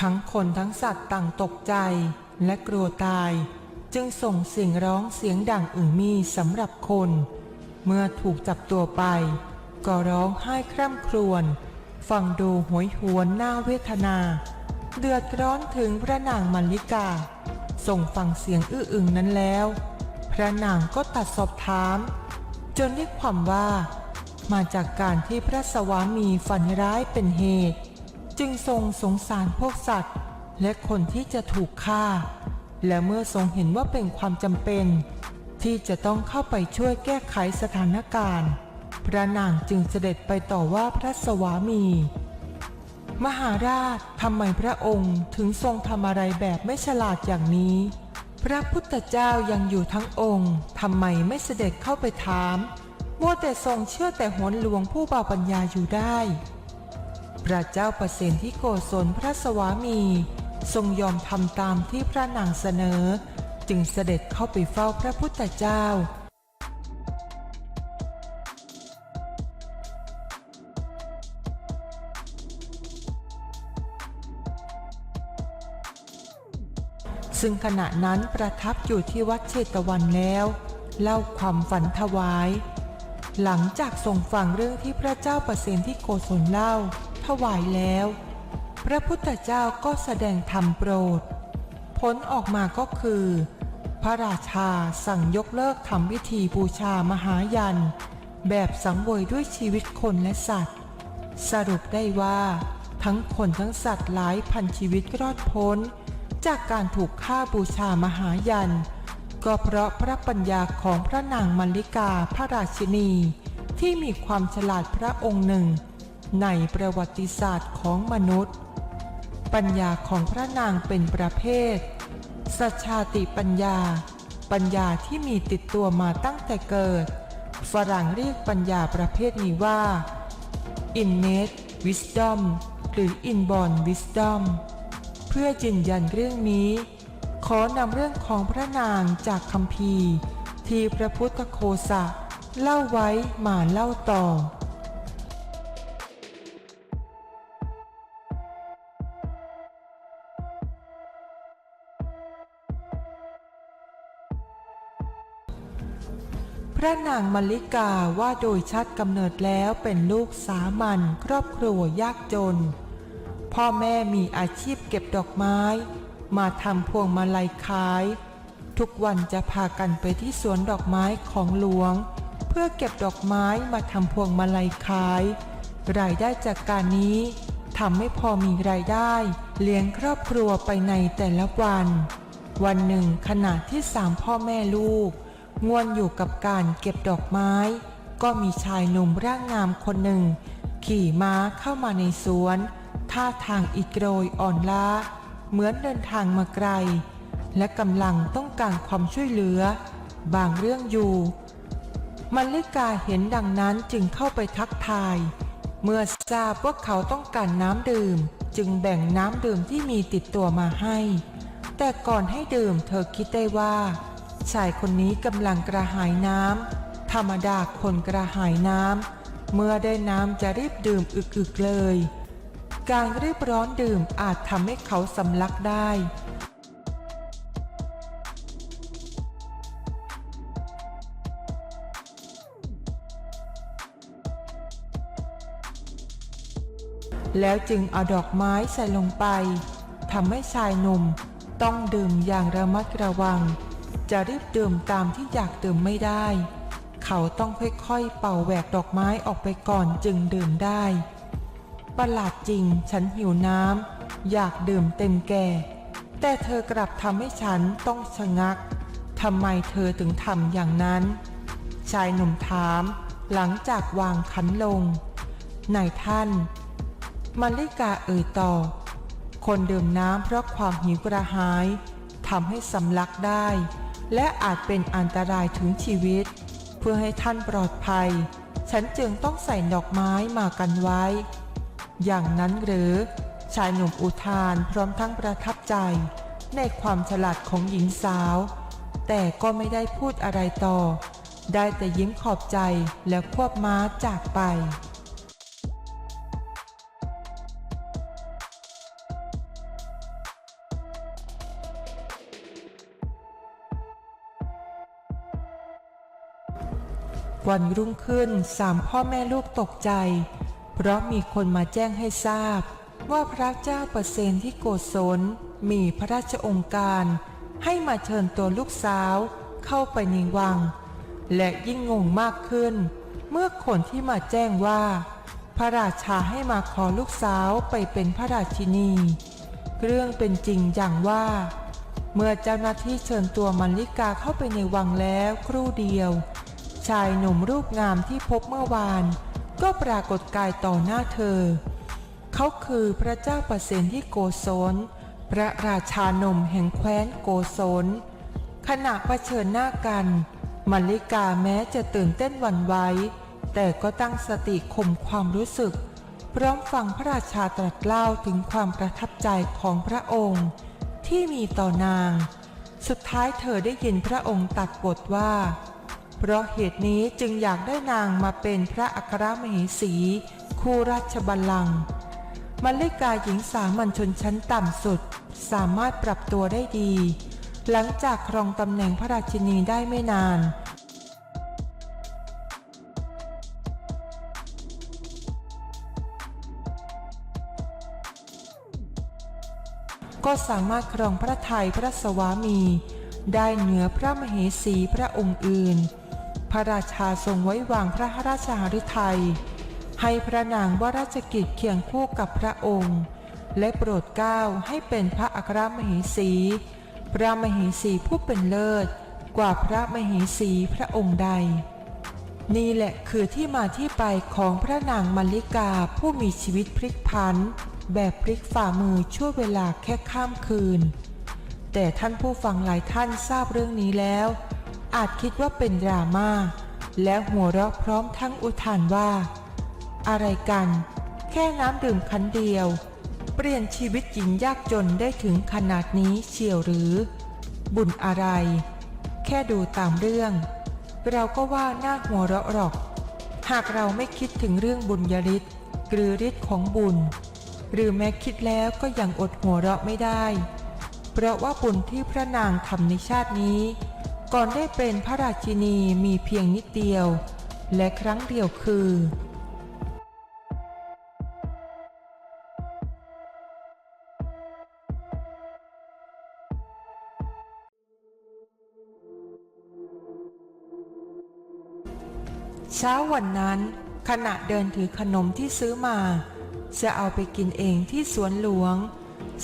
ทั้งคนทั้งสัตว์ต่างตกใจและกลัวตาย จึงส่งเสียงร้องเสียงดังอึ่งมีสำหรับคน เมื่อถูกจับตัวไป ก็ร้องไห้คร่ำครวญฟังดูหวยหวนหน้าเวทนา เดือดร้อนถึงพระนางมัลลิกาส่งฟังเสียงอื้ออึงนั้นแล้ว พระนางก็ตัดสอบถาม จนได้ความว่า มาจากการที่พระสวามีฝันร้ายเป็นเหตุ จึงทรงสงสารพวกสัตว์ และคนที่จะถูกฆ่า และเมื่อทรงเห็นว่าเป็นความจำเป็น ที่จะต้องเข้าไปช่วยแก้ไขสถานการณ์ พระนางจึงเสด็จไปต่อว่าพระสวามี มหาราชทำไมพระองค์ถึงทรงทำอะไรแบบไม่ฉลาดอย่างนี้ พระพุทธเจ้ายังอยู่ทั้งองค์ทำไมไม่เสด็จเข้าไปถามมัวแต่ทรงเชื่อแต่หนหลวงผู้เบาปัญญาอยู่ได้ พระเจ้าประสิทธิโกศลพระสวามี ทรงยอมทำตามที่พระนางเสนอ จึงเสด็จเข้าไปเฝ้าพระพุทธเจ้า ซึ่งขณะนั้นประทับอยู่ที่วัดเชตวันแล้ว เล่าความฝันถวาย หลังจากทรงฟังเรื่องที่พระเจ้าประเสนที่โกศลเล่า ถวายแล้ว พระพุทธเจ้าก็แสดงธรรมโปรด ผลออกมาก็คือ พระราชาสั่งยกเลิกทำพิธีบูชามหายัน แบบสังเวยด้วยชีวิตคนและสัตว์ สรุปได้ว่า ทั้งคนทั้งสัตว์หลายพันชีวิตรอดพ้น จากการถูกฆ่าบูชามหายัน ก็เพราะพระปัญญาของพระนางมัลลิกาพระราชินีที่มีความฉลาดพระองค์หนึ่ง ในประวัติศาสตร์ของมนุษย์ ปัญญาของพระนางเป็นประเภท สัชาติปัญญา ปัญญาที่มีติดตัวมาตั้งแต่เกิด ฝรั่งเรียกปัญญาประเภทนี้ว่า innate wisdom หรือ inborn wisdom เพื่อยืนยันเรื่องนี้ ขอนำเรื่องของพระนางจากคำพีร์ที่พระพุทธโคสะเล่าไว้มาเล่าต่อ ระนางมลลิกาว่าโดยชัดกำเนิดแล้วเป็นลูกสามัญครอบครัวยากจน พ่อแม่มีอาชีพเก็บดอกไม้ มาทำพวงมาลัยขาย ทุกวันจะพากันไปที่สวนดอกไม้ของหลวง เพื่อเก็บดอกไม้มาทำพวงมาลัยขาย รายได้จากการนี้ทำให้พอมีรายได้ เลี้ยงครอบครัวไปในแต่ละวัน วันหนึ่งขณะที่สามพ่อแม่ลูก ง่วนอยู่กับการเก็บดอกไม้ ก็มีชายหนุ่มร่างงามคนหนึ่ง ขี่ม้าเข้ามาในสวน ท่าทางอิดโรยอ่อนล้า เหมือนเดินทางมาไกล และกำลังต้องการความช่วยเหลือ บางเรื่องอยู่มัลลิกาเห็นดังนั้นจึงเข้าไปทักทาย เมื่อทราบว่าเขาต้องการน้ำดื่ม จึงแบ่งน้ำดื่มที่มีติดตัวมาให้ แต่ก่อนให้ดื่มเธอคิดได้ว่า ชายคนนี้กำลังกระหายน้ำธรรมดาคนกระหายน้ำเมื่อได้น้ำจะรีบดื่มอึกๆเลย การรีบร้อนดื่มอาจทำให้เขาสำลักได้แล้วจึงเอาดอกไม้ใส่ลงไปทำให้ชายหนุ่มต้องดื่มอย่างระมัดระวัง จะรีบดื่มตามที่อยากดื่มไม่ได้ เขาต้องค่อยๆเป่าแหวกดอกไม้ออกไปก่อนจึงดื่มได้ ประหลาดจริงฉันหิวน้ำอยากดื่มเต็มแก่ แต่เธอกลับทำให้ฉันต้องชะงักทำไมเธอถึงทำอย่างนั้น ชายหนุ่มถามหลังจากวางขันลงนายท่านมาริกาเอ่ยต่อ คนดื่มน้ำเพราะความหิวกระหายทำให้สำลักได้ และอาจเป็นอันตรายถึงชีวิต เพื่อให้ท่านปลอดภัย ฉันจึงต้องใส่ดอกไม้มากันไว้ อย่างนั้นหรือ ชายหนุ่มอุทานพร้อมทั้งประทับใจ ในความฉลาดของหญิงสาว แต่ก็ไม่ได้พูดอะไรต่อ ได้แต่ยิ้มขอบใจแล้วควบม้าจากไป วันรุ่งขึ้นสามพ่อแม่ลูกตกใจ เพราะมีคนมาแจ้งให้ทราบ ว่าพระเจ้าเปอร์เซนที่โกศลมีพระราชองค์การ ให้มาเชิญตัวลูกสาวเข้าไปในวัง และยิ่งงงมากขึ้น เมื่อคนที่มาแจ้งว่า พระราชาให้มาขอลูกสาวไปเป็นพระราชินี เรื่องเป็นจริงอย่างว่า เมื่อเจ้าหน้าที่เชิญตัวมัลลิกาเข้าไปในวังแล้วครู่เดียว ชายหนุ่มรูปงามที่พบเมื่อวาน ก็ปรากฏกายต่อหน้าเธอ เขาคือพระเจ้าประเสนที่โกศลพระราชานุ่มแห่งแคว้นโกศลขณะะเผชิญหน้ากันมัลลิกาแม้จะตื่นเต้นหวั่นไหวแต่ก็ตั้งสติข่มความรู้สึก พร้อมฟังพระราชาตรัสเล่าถึงความประทับใจของพระองค์ ที่มีต่อนาง สุดท้ายเธอได้ยินพระองค์ตัดบทว่า เพราะเหตุนี้จึงอยากได้นางมาเป็นพระอัครมเหสี คู่ราชบัลลังก์มัลลิกาหญิงสามัญชนชั้นต่ำสุด สามารถปรับตัวได้ดี หลังจากครองตำแหน่งพระราชินีได้ไม่นาน ก็สามารถครองพระทัยพระสวามี ได้เหนือพระมเหสีพระองค์อื่น ระราชาทรงไว้วางพระราชาฤทัยให้พระนางวราชกิจเคียงคู่กับพระองค์ และโปรดเกล้าให้เป็นพระอัครมเหสี พระมเหสีผู้เป็นเลิศ กว่าพระมเหสีพระองค์ใด นี่แหละคือที่มาที่ไปของพระนางมัลลิกาผู้มีชีวิตพลิกผันแบบพลิกฝ่ามือชั่วเวลาแค่ข้ามคืน แต่ท่านผู้ฟังหลายท่านทราบเรื่องนี้แล้ว อาจคิดว่าเป็นดราม่าและหัวเราะพร้อมทั้งอุทานว่า อะไรกัน แค่น้ำดื่มคันเดียว เปลี่ยนชีวิตหญิงยากจนได้ถึงขนาดนี้เชียวหรือ บุญอะไร แค่ดูตามเรื่อง เราก็ว่าน่าหัวเราะหรอก หากเราไม่คิดถึงเรื่องบุญยฤทธิ์หรือฤทธิ์ของบุญ หรือแม้คิดแล้วก็ยังอดหัวเราะไม่ได้ เพราะว่าบุญที่พระนางทำในชาตินี้ ก่อนได้เป็นพระราชินีมีเพียงนิดเดียว และครั้งเดียวคือ เช้าวันนั้น ขณะเดินถือขนมที่ซื้อมา จะเอาไปกินเองที่สวนหลวง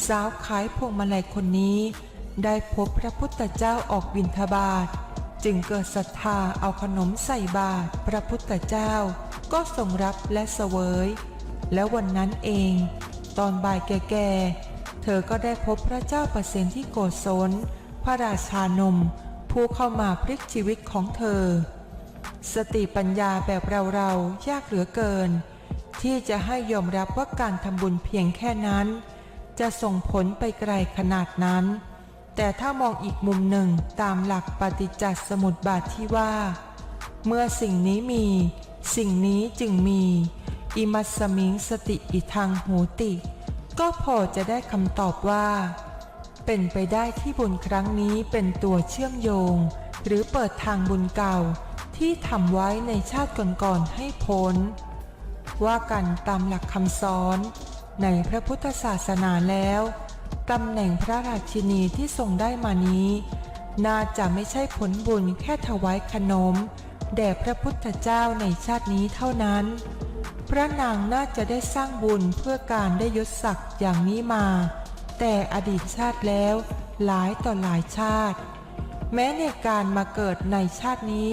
สาวขายพวงมาลัยคนนี้ ได้พบพระพุทธเจ้าออกบิณฑบาตจึงเกิดศรัทธาเอาขนมใส่บาตรพระพุทธเจ้า ก็ทรงรับและเสวย แล้ววันนั้นเอง ตอนบ่ายแก่ๆ เธอก็ได้พบพระเจ้าประเสนที่โกศลพระราชานม ผู้เข้ามาพลิกชีวิตของเธอ สติปัญญาแบบเราๆ ยากเหลือเกิน ที่จะให้ยอมรับว่าการทำบุญเพียงแค่นั้น จะส่งผลไปไกลขนาดนั้น แต่ถ้ามองอีกมุมหนึ่งตามหลักปฏิจจสมุปบาทที่ว่า เมื่อสิ่งนี้มี สิ่งนี้จึงมี อิมัสสมิงสติอิทังโหติ ก็พอจะได้คำตอบว่า เป็นไปได้ที่บุญครั้งนี้เป็นตัวเชื่อมโยง หรือเปิดทางบุญเก่าที่ทำไว้ในชาติก่อนๆให้พ้น ว่ากันตามหลักคำสอนในพระพุทธศาสนาแล้ว ตำแหน่งพระราชินีที่ทรงได้มานี้ น่าจะไม่ใช่ผลบุญแค่ถวายขนม แด่พระพุทธเจ้าในชาตินี้เท่านั้น พระนางน่าจะได้สร้างบุญเพื่อการได้ยศศักดิ์อย่างนี้มา แต่อดีตชาติแล้วหลายต่อหลายชาติ แม้ในการมาเกิดในชาตินี้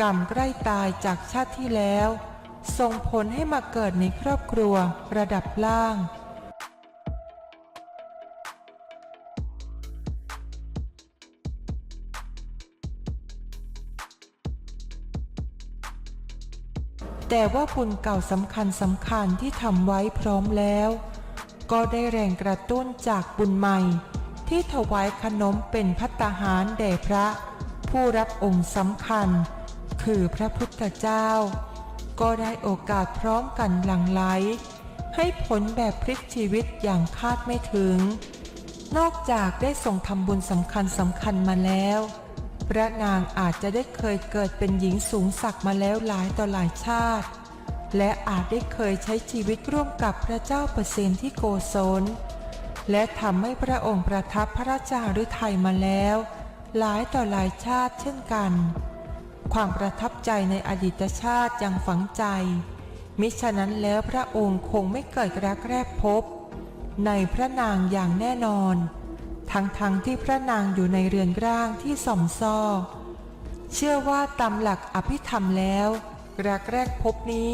กรรมใกล้ตายจากชาติที่แล้วส่งผลให้มาเกิดในครอบครัวระดับล่าง แต่ว่าบุญเก่าสำคัญสำคัญที่ทำไว้พร้อมแล้ว ก็ได้แรงกระตุ้นจากบุญใหม่ ที่ถวายขนมเป็นพัตตาหารแด่พระ ผู้รับองค์สำคัญ คือพระพุทธเจ้า ก็ได้โอกาสพร้อมกันหลั่งไหล ให้ผลแบบพลิกชีวิตอย่างคาดไม่ถึง นอกจากได้ส่งทำบุญสำคัญสำคัญมาแล้ว พระนางอาจจะได้เคยเกิดเป็นหญิงสูงศักดิ์มาแล้วหลายต่อหลายชาติ และอาจได้เคยใช้ชีวิตร่วมกับพระเจ้าเปอร์เซนที่โกศลและทำให้พระองค์ประทับพระราชาฤทัยมาแล้ว หลายต่อหลายชาติเช่นกัน ความประทับใจในอดีตชาติยังฝังใจ มิฉะนั้นแล้วพระองค์คงไม่เกิดรักแรกพบ ในพระนางอย่างแน่นอน ทั้งๆทที่พระนางอยู่ในเรือนร่างที่ส่อมซ่อ เชื่อว่าตามหลักอภิธรรมแล้ว รักแรกพบนี้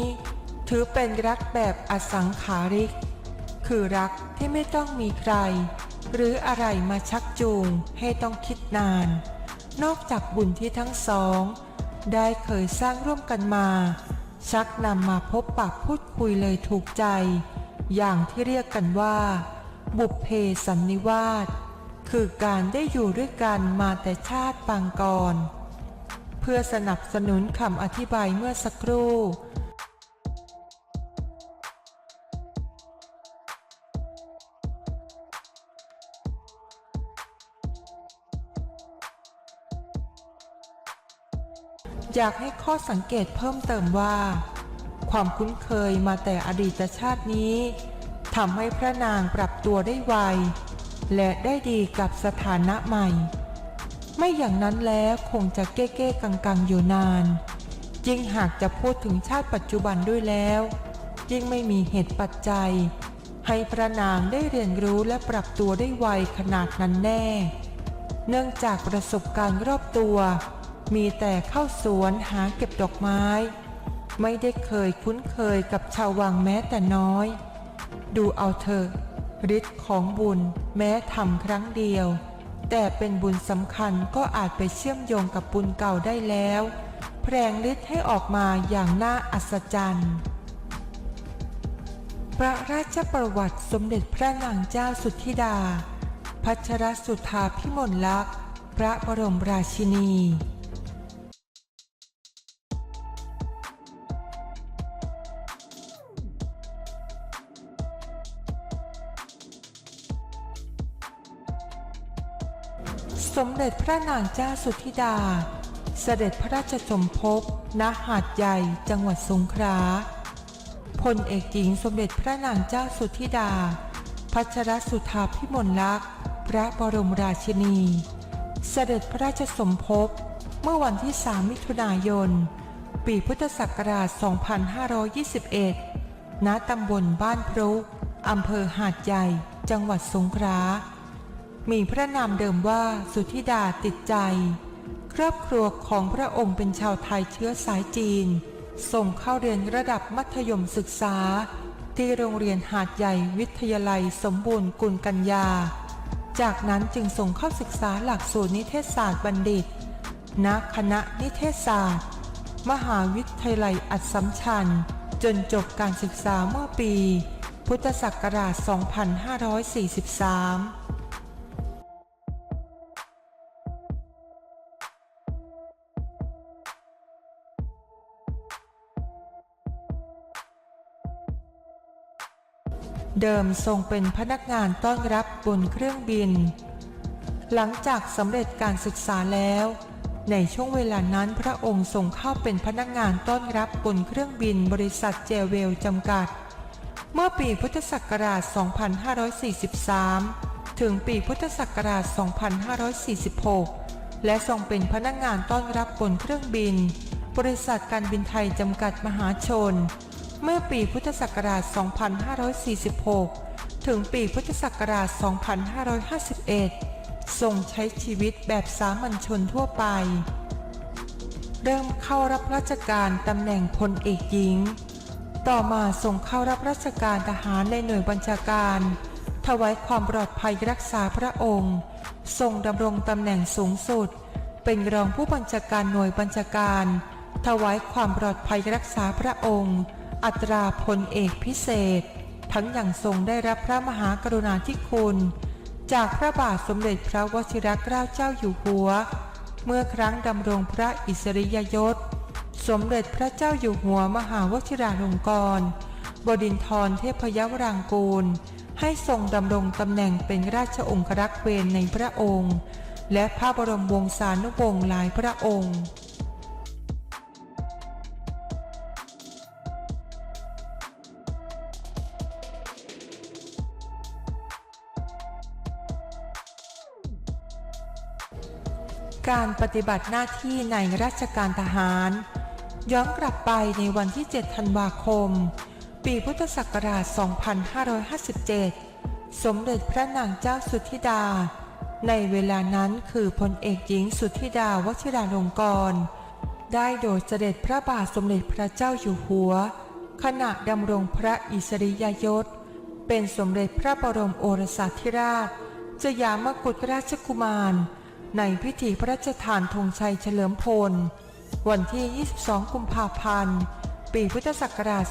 ถือเป็นรักแบบอสังขาริก คือรักที่ไม่ต้องมีใคร หรืออะไรมาชักจูงให้ต้องคิดนาน นอกจากบุญที่ทั้งสอง ได้เคยสร้างร่วมกันมา ชักนำมาพบปะพูดคุยเลยถูกใจ อย่างที่เรียกกันว่า บุพเพสันนิวาส คือการได้อยู่ด้วยกันมาแต่ชาติปางก่อน เพื่อสนับสนุนคำอธิบายเมื่อสักครู่ อยากให้ข้อสังเกตเพิ่มเติมว่า ความคุ้นเคยมาแต่อดีตชาตินี้ทำให้พระนางปรับตัวได้ไว และได้ดีกับสถานะใหม่ ไม่อย่างนั้นแล้วคงจะเก้เก้กังกังอยู่นานยิ่งหากจะพูดถึงชาติปัจจุบันด้วยแล้ว ยิ่งไม่มีเหตุปัจจัย ให้พระนางได้เรียนรู้และปรับตัวได้ไวขนาดนั้นแน่ เนื่องจากประสบการณ์รอบตัว มีแต่เข้าสวนหาเก็บดอกไม้ ไม่ได้เคยคุ้นเคยกับชาววังแม้แต่น้อย ดูเอาเถอะ ฤทธิ์ของบุญแม้ทำครั้งเดียว แต่เป็นบุญสำคัญก็อาจไปเชื่อมโยงกับบุญเก่าได้แล้วแพรงฤทธิ์ให้ออกมาอย่างน่าอัศจรรย์พระราชประวัติสมเด็จพระนางเจ้าสุทธิดา พัชรสุธาพิมลลักษณ์ พระบรมราชินี สมเด็จพระนางเจ้าสุทธิดา เสด็จพระราชสมภพณหาดใหญ่จังหวัดสงขลาพลเอกหญิงสมเด็จพระนางเจ้าสุทธิดา พัชรสุธาพิมลลักษณ์พระบรมราชินี เสด็จพระราชสมภพเมื่อวันที่ 3 มิถุนายน ปีพุทธศักราช 2521 ณ ตำบลบ้านพรุอำเภอหาดใหญ่ จังหวัดสงขลา มีพระนามเดิมว่าสุธิดาติดใจ ครอบครัวของพระองค์เป็นชาวไทยเชื้อสายจีน ส่งเข้าเรียนระดับมัธยมศึกษา ที่โรงเรียนหาดใหญ่วิทยาลัยสมบูรณ์กุลกัญญา จากนั้นจึงส่งเข้าศึกษาหลักสูตรนิเทศศาสตร์บัณฑิต ณ คณะนิเทศศาสตร์ มหาวิทยาลัยอัสสัมชัญ จนจบการศึกษาเมื่อปี พุทธศักราช 2543 เดิมทรงเป็นพนักงานต้อนรับบนเครื่องบิน หลังจากสำเร็จการศึกษาแล้ว ในช่วงเวลานั้นพระองค์ทรงเข้าเป็นพนักงานต้อนรับบนเครื่องบินบริษัทเจเวลจำกัด เมื่อปีพุทธศักราช 2543 ถึงปีพุทธศักราช 2546 และทรงเป็นพนักงานต้อนรับบนเครื่องบิน บริษัทการบินไทยจำกัดมหาชน เมื่อปีพุทธศักราช 2546 ถึงปีพุทธศักราช 2551 ทรงใช้ชีวิตแบบสามัญชนทั่วไป เริ่มเข้ารับราชการตำแหน่งพลเอกหญิง ต่อมาทรงเข้ารับราชการทหารในหน่วยบัญชาการ ถวายความปลอดภัยรักษาพระองค์ ทรงดำรงตำแหน่งสูงสุด เป็นรองผู้บัญชาการหน่วยบัญชาการ ถวายความปลอดภัยรักษาพระองค์ อัตราพลเอกพิเศษ ทั้งอย่างทรงได้รับพระมหากรุณาธิคุณ จากพระบาทสมเด็จพระวชิรเกล้าเจ้าอยู่หัว เมื่อครั้งดำรงพระอิสริยยศ สมเด็จพระเจ้าอยู่หัวมหาวชิราลงกรณ์บดินทรเทพยวรางกูล ให้ทรงดำรงตำแหน่งเป็นราชองครักษ์เวรในพระองค์ และพระบรมวงศานุวงศ์หลายพระองค์ การปฏิบัติหน้าที่ในราชการทหาร ย้อนกลับไปในวันที่ 7 ธันวาคม ปีพุทธศักราช 2557 สมเด็จพระนางเจ้าสุธิดา ในเวลานั้นคือพลเอกหญิงสุธิดาวชิราลงกรณ์ได้โดดเสด็จพระบาทสมเด็จพระเจ้าอยู่หัว ขณะดำรงพระอิสริยยศ เป็นสมเด็จพระบรมโอรสาธิราชสยามกุฎราชกุมาร ในพิธีพระราชทานธงชัยเฉลิมพล วันที่ 22 กุมภาพันธ์ ปีพุทธศักราช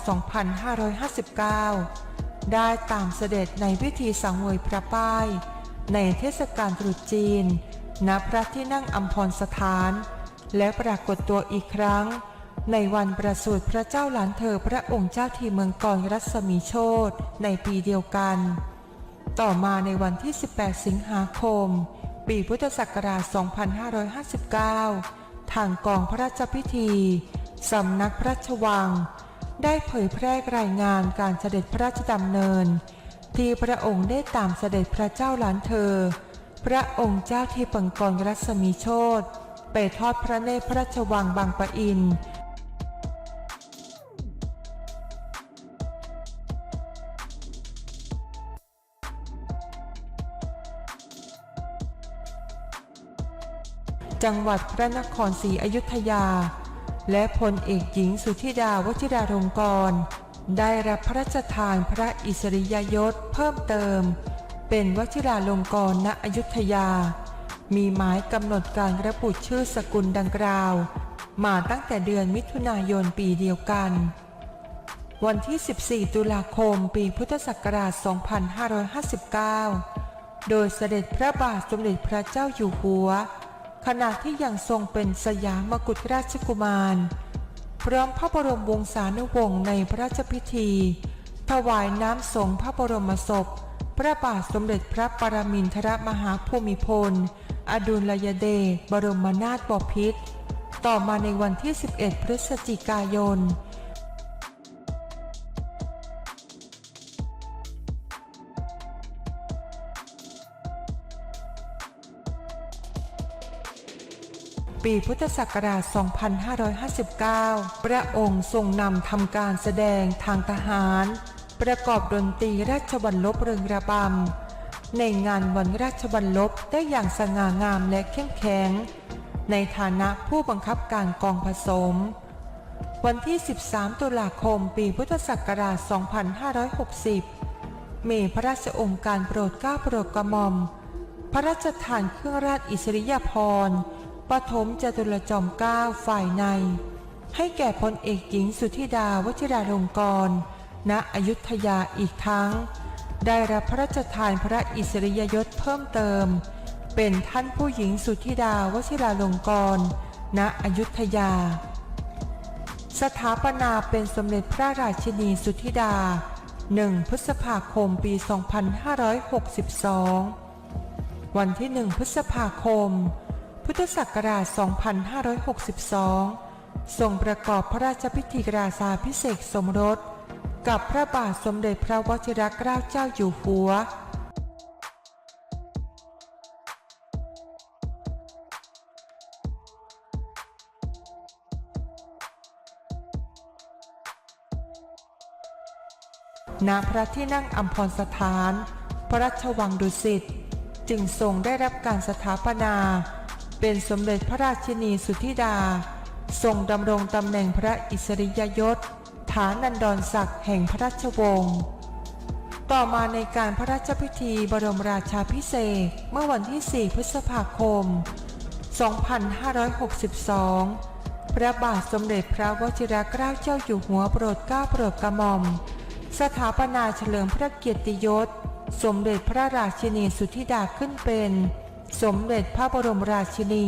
2559 ได้ตามเสด็จในพิธีสังเวยพระป้าย ในเทศกาลตรุษจีน ณ พระที่นั่งอัมพรสถาน และปรากฏตัวอีกครั้ง ในวันประสูติพระเจ้าหลานเธอพระองค์เจ้าทีเมืองกรรัศมีโชตในปีเดียวกัน ต่อมาในวันที่ 18 สิงหาคม ปีพุทธศักราช 2559 ทางกองพระราชพิธี สำนักพระราชวัง ได้เผยแพร่รายงานการเสด็จพระราชดำเนิน ที่พระองค์ได้ตามเสด็จพระเจ้าหลานเธอ พระองค์เจ้าที่ปังกรรัศมีโชตไปทอดพระเนตรพระราชวังบางปะอิน จังหวัดพระนครศรีอยุธยา และพลเอกหญิงสุธิดาวชิราลงกรณ์ได้รับพระราชทานพระอิสริยยศเพิ่มเติม เป็นวชิราลงกรณ์ณอยุธยา มีหมายกำหนดการระบุชื่อสกุลดังกล่าว มาตั้งแต่เดือนมิถุนายนปีเดียวกัน วันที่ 14 ตุลาคมปีพุทธศักราช 2559 โดยเสด็จพระบาทสมเด็จพระเจ้าอยู่หัว ขณะที่ยังทรงเป็นสยามกุฎราชกุมาร พร้อมพระบรมวงศานุวงศ์ในพระราชพิธี ถวายน้ำสงฆ์พระบรมศพ พระบาทสมเด็จพระปรมินทรมหาภูมิพล อดุลยเดชบรมนาถบพิตรต่อมาในวันที่ 11 พฤศจิกายน ปีพุทธศักราช 2559 พระองค์ทรงนำทำการแสดงทางทหาร ประกอบดนตรีราชวัลลบเริงระบำ ในงานวันราชวัลลบได้อย่างสง่างามและเข้มแข็ง ในฐานะผู้บังคับการกองผสม วันที่ 13 ตุลาคมปีพุทธศักราช 2560 มีพระราชองค์การโปรดเกล้าโปรดกระหม่อม พระราชทานเครื่องราชอิสริยาภรณ์ ปฐมจตุรจอมเก้าฝ่ายใน ให้แก่พลเอกหญิงสุธิดาวชิราลงกรณ์ณอยุธยาอีกทั้ง ได้รับพระราชทานพระอิสริยยศเพิ่มเติม เป็นท่านผู้หญิงสุธิดาวชิราลงกรณ์ณอยุธยา สถาปนาเป็นสมเด็จพระราชินีสุธิดา 1 พฤษภาคมปี 2562 วันที่ 1 พฤษภาคม พุทธศักราช 2562 ทรงประกอบพระราชพิธีราชาพิเศษสมรส กับพระบาทสมเด็จพระวชิรเกล้าเจ้าอยู่หัว ณ พระที่นั่งอัมพรสถาน พระราชวังดุสิต จึงทรงได้รับการสถาปนา เป็นสมเด็จพระราชินีสุธิดา ทรงดำรงตำแหน่งพระอิสริยยศ ฐานันดรศักดิ์แห่งพระราชวงศ์ ต่อมาในการพระราชพิธีบรมราชาพิเศษเมื่อวันที่ 4 พฤษภาคม 2562 พระบาทสมเด็จพระวชิรเกล้าเจ้าอยู่หัวโปรดเกล้าโปรดกระหม่อม สถาปนาเฉลิมพระเกียรติยศ สมเด็จพระราชินีสุธิดาขึ้นเป็น สมเด็จพระบรมราชินี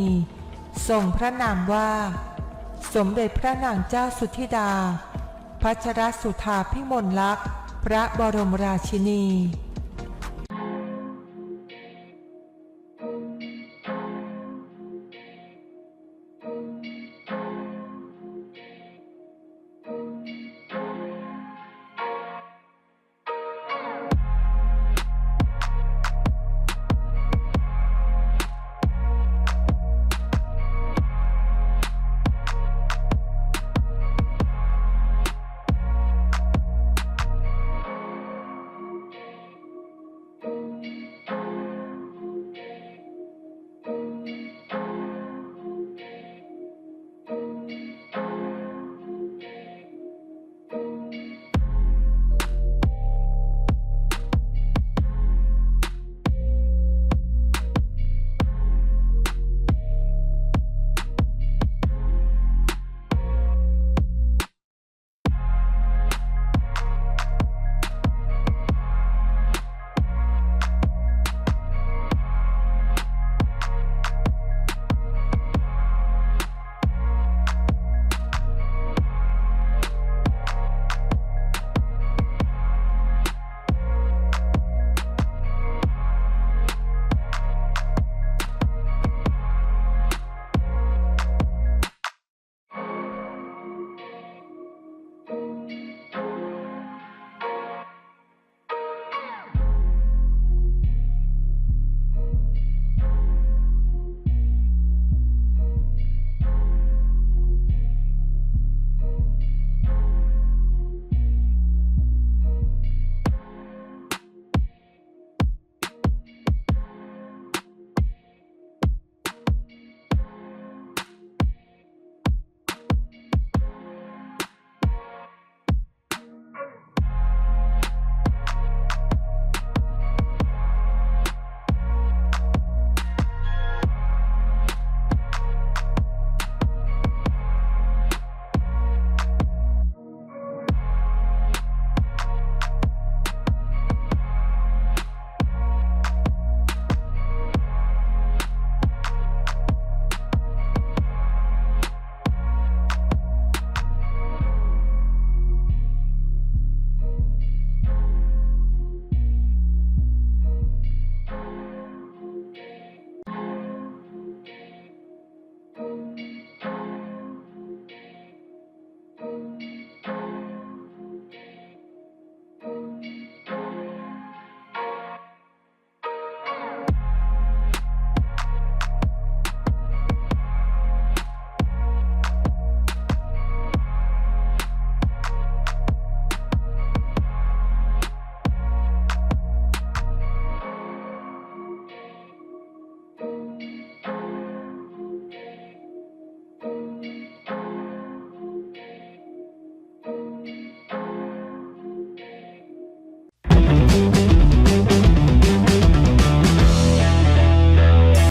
ทรงพระนามว่า สมเด็จพระนางเจ้าสุธิดา พัชรสุธาพิมลลักษณ์ พระบรมราชินี